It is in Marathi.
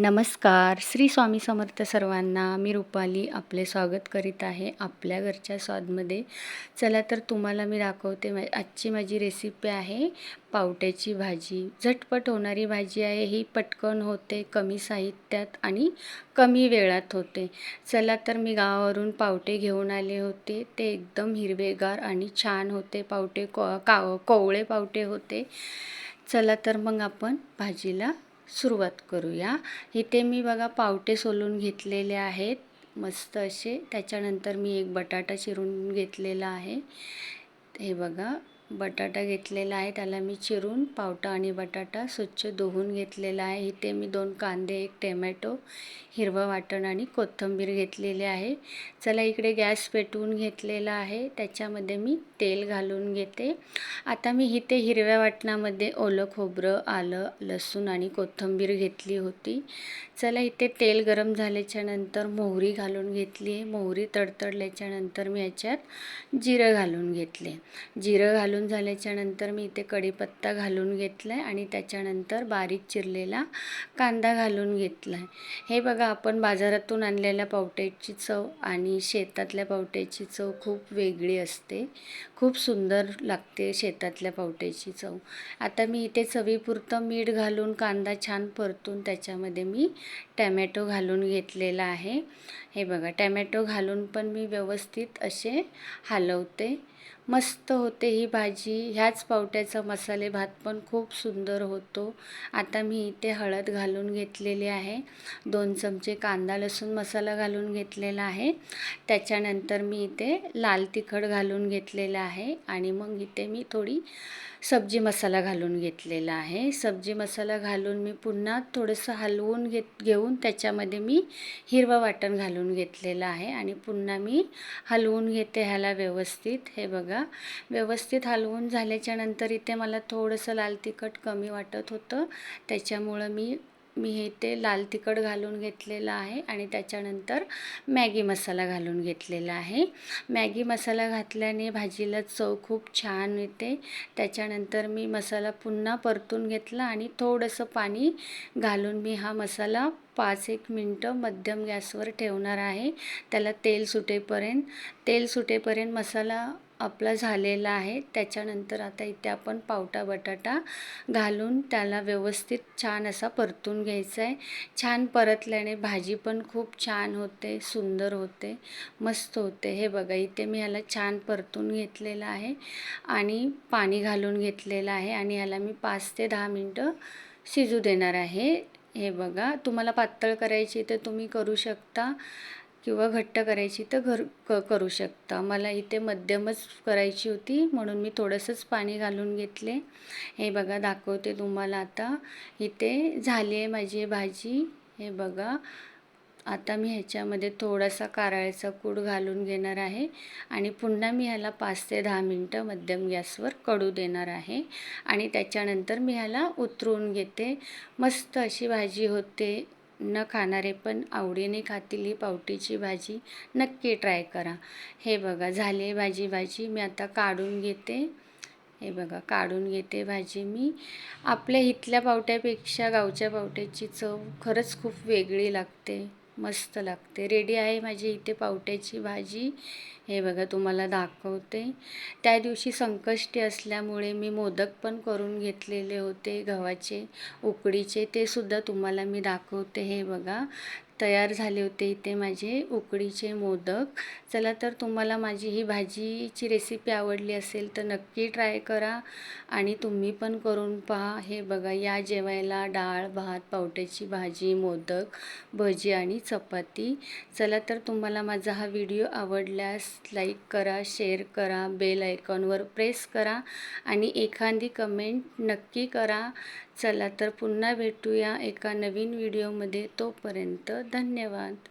नमस्कार. श्री स्वामी समर्थ सर्वांना मी रुपाली आपले स्वागत करीत आहे आपल्या घरच्या स्वादमध्ये. चला तर तुम्हाला मी दाखवते मा आजची माझी रेसिपी आहे पावट्याची भाजी. झटपट होणारी भाजी आहे ही पटकन होते कमी साहित्यात आणि कमी वेळात होते. चला तर मी गावावरून पावटे घेऊन आले होते. ते एकदम हिरवेगार आणि छान होते. पावटे को का कोवळे पावटे होते. चला तर मग आपण भाजीला सुरुवात करूया. इथे मी बघा पावटे सोलून घेतलेले आहेत. मस्त असे. त्याच्यानंतर मी एक बटाटा चिरून घेतलेला आहे. हे बघा. बटाटा घेतलेला आहे. त्याला मी चिरून पावटा आणि बटाटा स्वच्छ धुवून घेतलेला आहे. इथे मी दोन कांदे एक टोमॅटो हिरवं वाटण आणि कोथिंबीर घेतलेले आहे. चला इकडे गॅस पेटवून घेतलेला आहे. त्याच्यामध्ये मी तेल घालून घेते. आता मी इथे हिरव्या वाटणामध्ये ओलं खोबरं आलं लसूण आणि कोथिंबीर घेतली होती. चला इथे तेल गरम झाल्याच्यानंतर मोहरी घालून घेतली आहे. मोहरी तडतडल्याच्या नंतर मी याच्यात जिरं घालून घेतले. जिरं घालून झाल्याच्यानंतर मी इथे कढीपत्ता घालून घेतला आहे आणि त्याच्यानंतर बारीक चिरलेला कांदा घालून घेतला आहे हे बघा आपण बाजारातून आणलेल्या पावट्याची चव आणि शेतातल्या पावट्याची चव खूप वेगळी असते. खूप सुंदर लागते शेतातल्या पावट्याची चव. आता मी इथे चवीपुरतं मीठ घालून कांदा छान परतून त्याच्यामध्ये मी टॅमॅटो घालून घेतलेला आहे. हे बघा टॅमॅटो घालून पण मी व्यवस्थित असे हलवते. मस्त होते ही भाजी. ह्याच पावट्याचा मसाले भात पण खूप सुंदर होतो. आता मी इथे हळद घालून घेतलेली आहे. दोन चमचे कांदा लसूण मसाला घालून घेतलेला आहे. त्याच्यानंतर मी इथे लाल तिखट घालून घेतलेलं आहे आणि मग इथे मी थोडी सब्जी मसाला घालून घेतलेला आहे. सब्जी मसाला घालून मी पुन्हा थोडंसं हलवून घेत घेऊन त्याच्यामध्ये मी हिरवं वाटण घालून घेतलेलं आहे आणि पुन्हा मी हलवून घेते ह्याला व्यवस्थित. हे बघा. व्यवस्थित हलवून झाल्याच्यानंतर इथे मला थोडंसं लाल तिखट कमी वाटत होतं. त्याच्यामुळं मी मी हे ते लाल तिखट घालून घेतलेलं आहे आणि त्याच्यानंतर मॅगी मसाला घालून घेतलेला आहे. मॅगी मसाला घातल्याने भाजीला चव खूप छान येते. त्याच्यानंतर मी मसाला पुन्हा परतून घेतला आणि थोडंसं पाणी घालून मी हा मसाला पाच एक मिनटं मध्यम गॅसवर ठेवणार आहे. त्याला तेल सुटेपर्यंत तेल सुटेपर्यंत मसाला आपला झालेला आहे. त्याच्यानंतर आता इथे आपण पावटा बटाटा घालून त्याला व्यवस्थित छान असा परतून घ्यायचा आहे. छान परतल्याने भाजी पण खूप छान होते सुंदर होते मस्त होते. हे बघा इथे मी ह्याला छान परतून घेतलेलं आहे आणि पाणी घालून घेतलेलं आहे आणि ह्याला मी पाच ते दहा मिनटं शिजू देणार आहे. हे बघा तुम्हाला पातळ करायची तर तुम्ही करू शकता किंवा घट्ट करायची तर घर क करू शकता. मला इथे मध्यमच करायची होती म्हणून मी थोडंसंच पाणी घालून घेतले. हे बघा दाखवते तुम्हाला आता. इथे झाली आहे माझी भाजी. हे बघा आता मी ह्याच्यामध्ये थोडासा कारळ्याचा कूड घालून घेणार आहे आणि पुन्हा मी ह्याला पाच ते दहा मिनटं मध्यम गॅसवर कडू देणार आहे. आणि त्याच्यानंतर मी ह्याला उतरवून घेते. मस्त अशी भाजी होते. न खाणारे पण आवडीने खातील ही पावटीची भाजी. नक्की ट्राय करा. हे बघा झाले भाजी भाजी. मी आता काढून घेते. हे बघा काढून घेते भाजी मी. आपल्या इथल्या पावट्यापेक्षा गावच्या पावट्याची चव खरंच खूप वेगळी लागते. मस्त लागते. रेडी आहे माझी इथे पावट्याची भाजी. हे बघा तुम्हाला दाखवते. त्या दिवशी संकष्टी असल्यामुळे मी मोदक पण करून घेतलेले होते. गव्हाचे उकडीचे ते सुद्धा तुम्हाला मी दाखवते. हे बघा तयार झाले होते इथे माझे उकडीचे मोदक. चला तर तुम्हाला माझी ही भाजीची रेसिपी आवडली असेल तर नक्की ट्राय करा आणि तुम्ही पण करून पहा. हे बघा या जेवायला डाळ भात पावट्याची भाजी मोदक भजी आणि चपाती. चला तर तुम्हाला माझा हा व्हिडिओ आवडल्यास लाईक करा शेअर करा बेल आयकॉनवर प्रेस करा आणि एखादी कमेंट नक्की करा. चला तर पुन्हा भेटूया एका नवीन व्हिडिओमध्ये. तोपर्यंत धन्यवाद.